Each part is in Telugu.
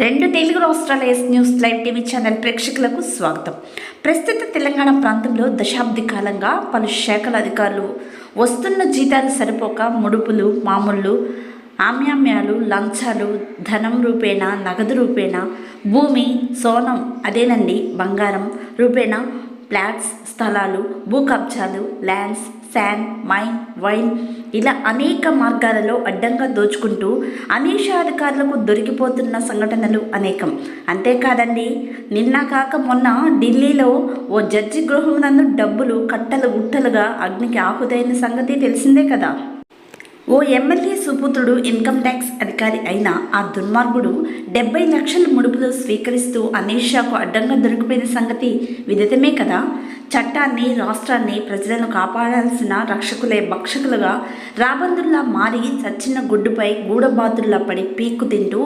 రెండు తెలుగు రాష్ట్రాల S news live TV channel ప్రేక్షకులకు స్వాగతం. ప్రస్తుత తెలంగాణ ప్రాంతంలో దశాబ్ది కాలంగా పలు శాఖల అధికారులు వస్తున్న జీతాలు సరిపోక ముడుపులు మామూళ్ళు ఆమ్యామ్యాలు లంచాలు ధనం రూపేణ నగదు రూపేణా భూమి సోనం అదేనండి బంగారం రూపేణ ప్లాట్స్ స్థలాలు భూ కబ్జాలు ల్యాండ్స్ శాండ్ మైన్ వైన్ ఇలా అనేక మార్గాలలో అడ్డంగా దోచుకుంటూ అనీష అధికారులకు దొరికిపోతున్న సంఘటనలు అనేకం. అంతేకాదండి నిన్న కాక మొన్న ఢిల్లీలో ఓ జడ్జి గృహం నందు డబ్బులు కట్టలు గుట్టలుగా అగ్నికి ఆహుతైన సంగతి తెలిసిందే కదా. ఓ ఎమ్మెల్యే సుపుత్రుడు ఇన్కమ్ ట్యాక్స్ అధికారి అయిన ఆ దుర్మార్గుడు డెబ్బై లక్షల ముడుపులు స్వీకరిస్తూ అనీషాకు అడ్డంగా దొరికిపోయిన సంగతి విదితమే కదా. చట్టాన్ని రాష్ట్రాన్ని ప్రజలను కాపాడాల్సిన రక్షకులే భక్షకులుగా రాబందుల్లా మారి చచ్చిన గుడ్డుపై గూడబాతుల్లా పడి పీక్కు తింటూ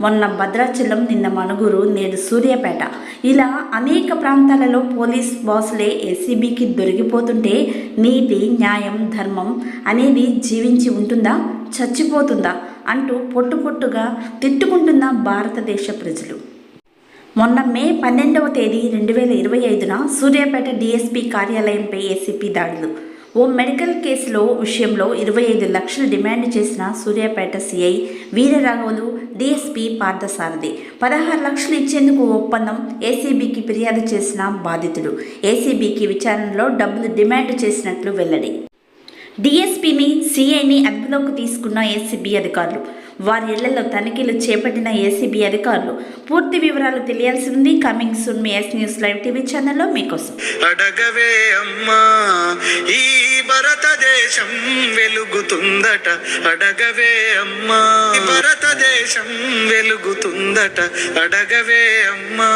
మొన్న భద్రాచలం నిన్న మణుగురు నేడు సూర్యాపేట. ఇలా అనేక ప్రాంతాలలో పోలీస్ బాసులే ఏసీబీకి దొరికిపోతుంటే నీతి న్యాయం ధర్మం అనేది జీవించి ఉంటుందా? చచ్చిపోతుందా? అంటూ పొట్టు పొట్టుగా తిట్టుకుంటున్న భారతదేశ ప్రజలు. మొన్న మే పన్నెండవ తేదీ రెండు వేల ఇరవై ఐదున సూర్యాపేట డీఎస్పీ కార్యాలయంపై ఏసీపీ దాడులు. ఓ మెడికల్ కేసులో విషయంలో ఇరవై ఐదు లక్షలు డిమాండ్ చేసిన సూర్యాపేట సిఐ వీరరాఘవులు డీఎస్పీ పార్థసారథి. పదహారు లక్షలు ఇచ్చేందుకు ఒప్పందం ఏసీబీకి ఫిర్యాదు చేసిన బాధితుడు. ఏసీబీకి విచారణలో డబ్బులు డిమాండ్ చేసినట్లు వెల్లడి. డిఎస్పీని సిఐని అదుపులోకి తీసుకున్న ఏసీబీ అధికారులు. వారి ఇళ్ళలో తనిఖీలు చేపట్టిన ఏసీబీ అధికారులు. పూర్తి వివరాలు తెలియాల్సి ఉంది. కమింగ్ సూన్ మీ ఎస్ న్యూస్ లైవ్ టీవీ ఛానల్లో మీకోసం. అడగవే అమ్మా ఈ భారతదేశం వెలుగుతుందట. అడగవే అమ్మా భారతదేశం వెలుగుతుందట. అడగవే అమ్మా.